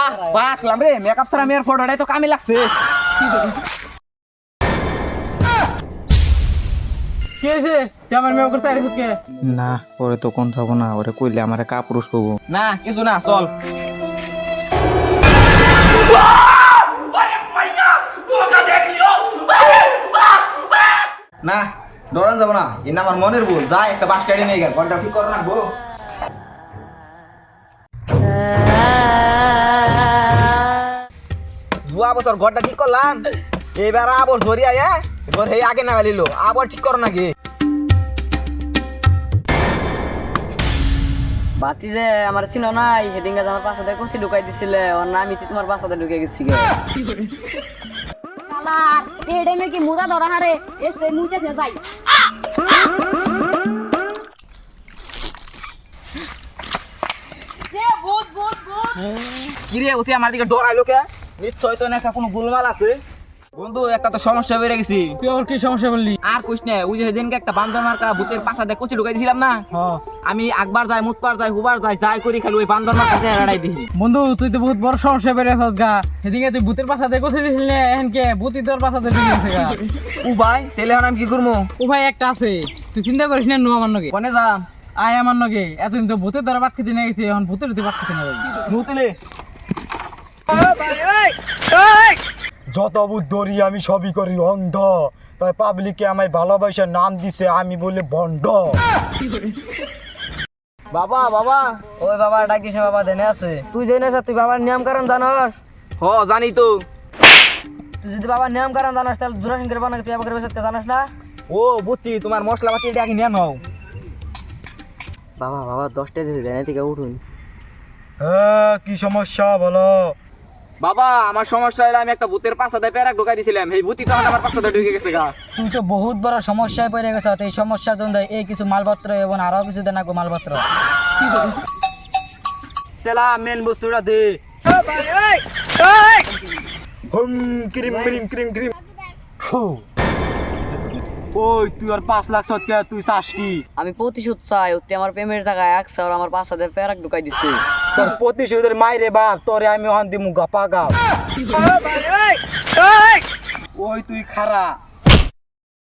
আহ বাসলাম রে মেকআপ ছাড়া মেয়ের ফটোটাই তো কামে লাগছে। কি কে না ওরে তো কোন থাকব না ওরে কইলে আমার কাপুরুষ করব। না কিছু না চল। না ডরান যাব না এ না আমার মনের ভুল যা একটা বাস গাড়ি নিয়ে গেল ঘণ্টা ঠিক করে রাখব জুয়া বছর ঘরটা ঠিক করলাম। এবার আবার ধরি আয় ধর হে আগে না গালিলো আবার ঠিক করো নাকি? বাতি যে আমার ছিল নাই হেডিংটা আমার পাশাতে কষি ঢুকাই দিছিলে ওর না আমি তোমার পাশাতে ঢুকে গেছি গে। শালা টেডে মে কি মুদা ধরা হারে? এসে সে যাই। কিরে আমার দিকে ডরাইলো কে? নিশ্চয় তো না একটা কোনো গোলমাল আছে? বন্ধু একটা তো সমস্যা বেড়ে গেছি। তুই আবার কি সমস্যা বললি? আর কইস না ওই যে সেদিনকে একটা বান্দর মার্কা ভূতের পাশা দিয়ে কচি ঢুকাই দিছিলাম না আমি একবার যাই মুতবার যাই হুবার যাই যাই করি খালি ওই বান্দর মার্কা দিয়ে লড়াই দিই। বন্ধু তুই তো বহুত বড় সমস্যা বেড়ে আছিস গা। সেদিকে তুই ভূতের পাশাতে কোথায় দিয়েছিলি না এখন কে? ভূতি তোর পাশাতে ঢুকে গেছে গা। ও ভাই তাহলে এখন আমি কি করব? ও ভাই একটা আছে। তুই চিন্তা করিস না নু আমার নগে। কোনে যাম আয় আমার নগে। এতদিন তো ভূতের দ্বারা বাদ খেতে নিয়ে গেছি এখন ভূতের তুই বাদ খেতে নিয়ে যাবি। যত বুদ্ধরি আমি সবই করি অন্ধ। তাই পাবলিকে আমায় ভালোবাসার নাম দিছে আমি বলে বন্ধ বাবা বাবা। ওই বাবা ডাকিছে বাবা দেনে আছে। তুই জেনে আছিস, তুই বাবার নিয়ম কারণ জানস? হ জানি তো। তুই যদি বাবার নিয়ম কারণ জানাস তাহলে দুরাসিং করে বানা তুই আমাকে বেসতে জানাস না? ও বুঝছি তোমার মশলা পাতি এটা আগে নিয়ে নাও। বাবা বাবা দশটা দিয়েছে দেনে থেকে উঠুন। হ্যাঁ কি সমস্যা বলো? বাবা আমার সমস্যা হলো আমি একটা ভূতের পাশাতে প্যারাক ঢুকাই দিছিলাম। এই ভূতি তখন আমার পাশাতে ঢুকে গেছে গা। তুই তো বহুত বড় সমস্যায় পড়ে গেছ এই সমস্যার জন্য এই কিছু মালপত্র এবং আরও কিছু দেন মালপত্র। সেলা মেন বস্তুটা দে। হুম ক্রিম ক্রিম ক্রিম ক্রিম। ফু। ওই তুই আর পাঁচ লাখ সৎকে তুই চাস কি? আমি প্রতিশোধ চাই ওতে আমার প্রেমের জায়গায় এক আর আমার পাশাতে প্যারাক ঢুকাই দিচ্ছে তোর প্রতিশোধের মাইরে বাপ তোরে আমি ওখান দিমু গাপা গাও ওই তুই খারা?